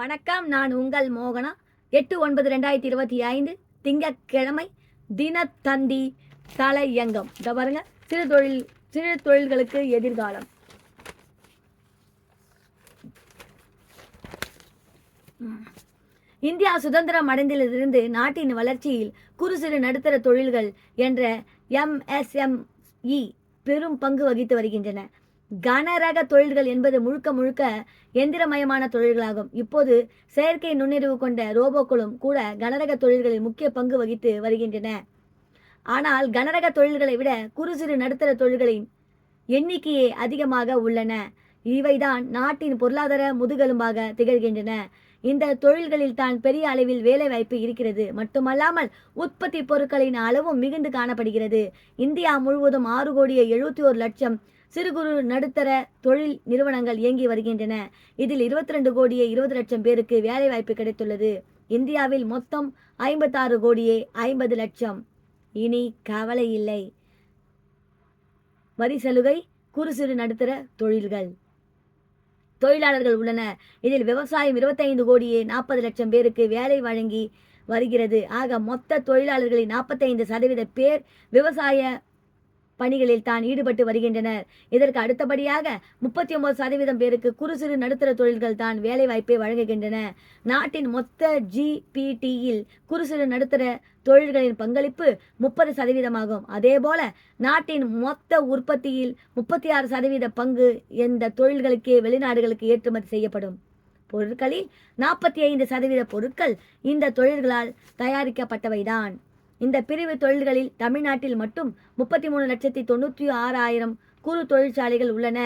வணக்கம் நான் உங்கள் மோகனா. எட்டு ஒன்பது ரெண்டாயிரத்தி இருபத்தி ஐந்து திங்கட்கிழமை தினத்தந்தி தலையங்கம். இதை பாருங்க சிறு தொழில் சிறு தொழில்களுக்கு எதிர்காலம். இந்தியா சுதந்திரம் அடைந்ததிலிருந்து நாட்டின் வளர்ச்சியில் குறு சிறு நடுத்தர தொழில்கள் என்ற எம்எஸ்எம்இ பெரும் பங்கு வகித்து வருகின்றன. கனரக தொழில்கள் என்பது முழுக்க முழுக்க எந்திரமயமான தொழில்களாகும். இப்போது செயற்கை நுண்ணறிவு கொண்ட ரோபோக்களும் கூட கனரக தொழில்களில் முக்கிய பங்கு வகித்து வருகின்றன. ஆனால் கனரக தொழில்களை விட குறு சிறு நடுத்தர தொழில்களின் எண்ணிக்கையே அதிகமாக உள்ளன. இவைதான் நாட்டின் பொருளாதார முதுகெலும்பாக திகழ்கின்றன. இந்த தொழில்களில் தான் பெரிய அளவில் வேலை வாய்ப்பு இருக்கிறது. மட்டுமல்லாமல் உற்பத்தி பொருட்களின் அளவும் மிகுந்து காணப்படுகிறது. இந்தியா முழுவதும் ஆறு கோடியே எழுபத்தி ஒரு லட்சம் சிறு குறு நடுத்தர தொழில் நிறுவனங்கள் இயங்கி வருகின்றன. இதில் இருபத்தி ரெண்டு கோடியே இருபது லட்சம் பேருக்கு வேலைவாய்ப்பு கிடைத்துள்ளது. இந்தியாவில் மொத்தம் ஐம்பத்தாறு கோடியே ஐம்பது லட்சம். இனி கவலை இல்லை. வரி சலுகை குறு சிறு நடுத்தர தொழில்கள். தொழிலாளர்கள் உள்ளன இதில் விவசாயம் இருபத்தைந்து கோடியே நாற்பது லட்சம் பேருக்கு வேலை வழங்கி வருகிறது. ஆக மொத்த தொழிலாளர்களின் நாற்பத்தைந்து சதவீத பேர் விவசாய பணிகளில் தான் ஈடுபட்டு வருகின்றனர். இதற்கு அடுத்தபடியாக முப்பத்தி ஒன்பது சதவீதம் பேருக்கு குறு சிறு நடுத்தர தொழில்கள் தான் வேலைவாய்ப்பை வழங்குகின்றன. நாட்டின் மொத்த ஜிபிடியில் குறு சிறு நடுத்தர தொழில்களின் பங்களிப்பு முப்பது சதவீதமாகும். அதேபோல நாட்டின் மொத்த உற்பத்தியில் முப்பத்தி ஆறு சதவீத பங்கு இந்த தொழில்களுக்கே வெளிநாடுகளுக்கு ஏற்றுமதி செய்யப்படும். பொருட்களில் நாற்பத்தி ஐந்து சதவீத பொருட்கள் இந்த தொழில்களால் தயாரிக்கப்பட்டவைதான். இந்த பிரிவு தொழில்களில் தமிழ்நாட்டில் மட்டும் முப்பத்தி மூணு லட்சத்தி தொண்ணூற்றி ஆறாயிரம் குறு தொழிற்சாலைகள் உள்ளன.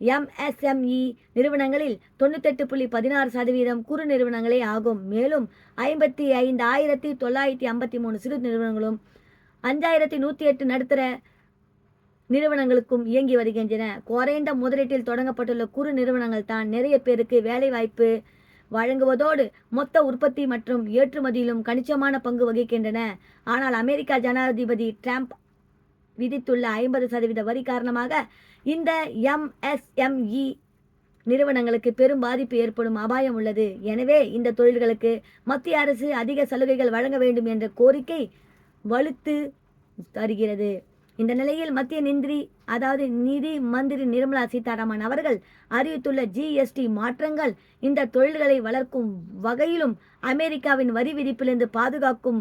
எம்எஸ்எம்இ நிறுவனங்களில் தொண்ணூத்தெட்டு புள்ளி பதினாறு சதவீதம் குறு நிறுவனங்களே ஆகும். மேலும் ஐம்பத்தி ஐந்து ஆயிரத்தி தொள்ளாயிரத்தி ஐம்பத்தி மூணு சிறு நிறுவனங்களும் அஞ்சாயிரத்தி நூற்றி எட்டு நடுத்தர நிறுவனங்களுக்கும் இயங்கி வருகின்றன. குறைந்த முதலீட்டில் தொடங்கப்பட்டுள்ள குறு நிறுவனங்கள் தான் நிறைய பேருக்கு வேலைவாய்ப்பு வழங்குவதோடு மொத்த உற்பத்தி மற்றும் ஏற்றுமதியிலும் கணிசமான பங்கு வகிக்கின்றன. ஆனால் அமெரிக்கா ஜனாதிபதி ட்ரம்ப் விதித்துள்ள ஐம்பது சதவீத வரி காரணமாக இந்த எம்எஸ்எம்இ நிறுவனங்களுக்கு பெரும் பாதிப்பு ஏற்படும் அபாயம் உள்ளது. எனவே இந்த தொழில்களுக்கு மத்திய அரசு அதிக சலுகைகள் வழங்க வேண்டும் என்ற கோரிக்கை வலுத்து தருகிறது. இந்த நிலையில் மத்திய நிந்திரி அதாவது நிதி மந்திரி நிர்மலா சீதாராமன் அவர்கள் அறிவித்துள்ள ஜிஎஸ்டி மாற்றங்கள் இந்த தொழில்களை வளர்க்கும் வகையிலும் அமெரிக்காவின் வரி விதிப்பிலிருந்து பாதுகாக்கும்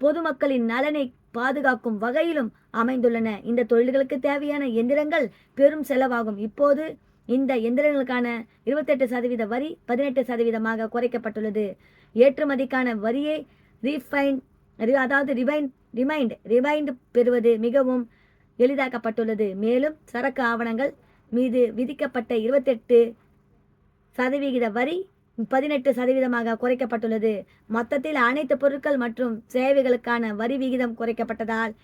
பொதுமக்களின் நலனை பாதுகாக்கும் வகையிலும் அமைந்துள்ளன. இந்த தொழில்களுக்கு தேவையான எந்திரங்கள் பெரும் செலவாகும். இப்போது இந்த எந்திரங்களுக்கான இருபத்தெட்டு சதவீத வரி பதினெட்டு சதவீதமாக குறைக்கப்பட்டுள்ளது. ஏற்றுமதிக்கான வரியை ரீஃபைன் அதாவது ரிவைண்ட் ரிமைண்ட் ரிமைண்ட் பெறுவது மிகவும் எளிதாக்கப்பட்டுள்ளது. மேலும் சரக்கு ஆவணங்கள் மீது விதிக்கப்பட்ட இருபத்தெட்டு சதவிகித வரி பதினெட்டு சதவீதமாக குறைக்கப்பட்டுள்ளது. மொத்தத்தில் அனைத்து பொருட்கள் மற்றும் சேவைகளுக்கான வரி விகிதம் குறைக்கப்பட்டதால்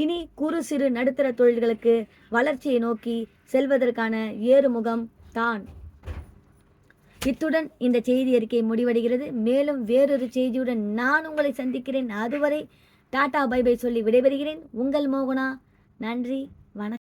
இனி குறு சிறு நடுத்தர தொழில்களுக்கு வளர்ச்சியை நோக்கி செல்வதற்கான ஏறுமுகம் தான். இத்துடன் இந்த செய்தி அறிக்கை முடிவடைகிறது. மேலும் வேறொரு செய்தியுடன் நான் உங்களை சந்திக்கிறேன். அதுவரை டாடா பை பை சொல்லி விடைபெறுகிறேன். உங்கள் மோகனா. நன்றி.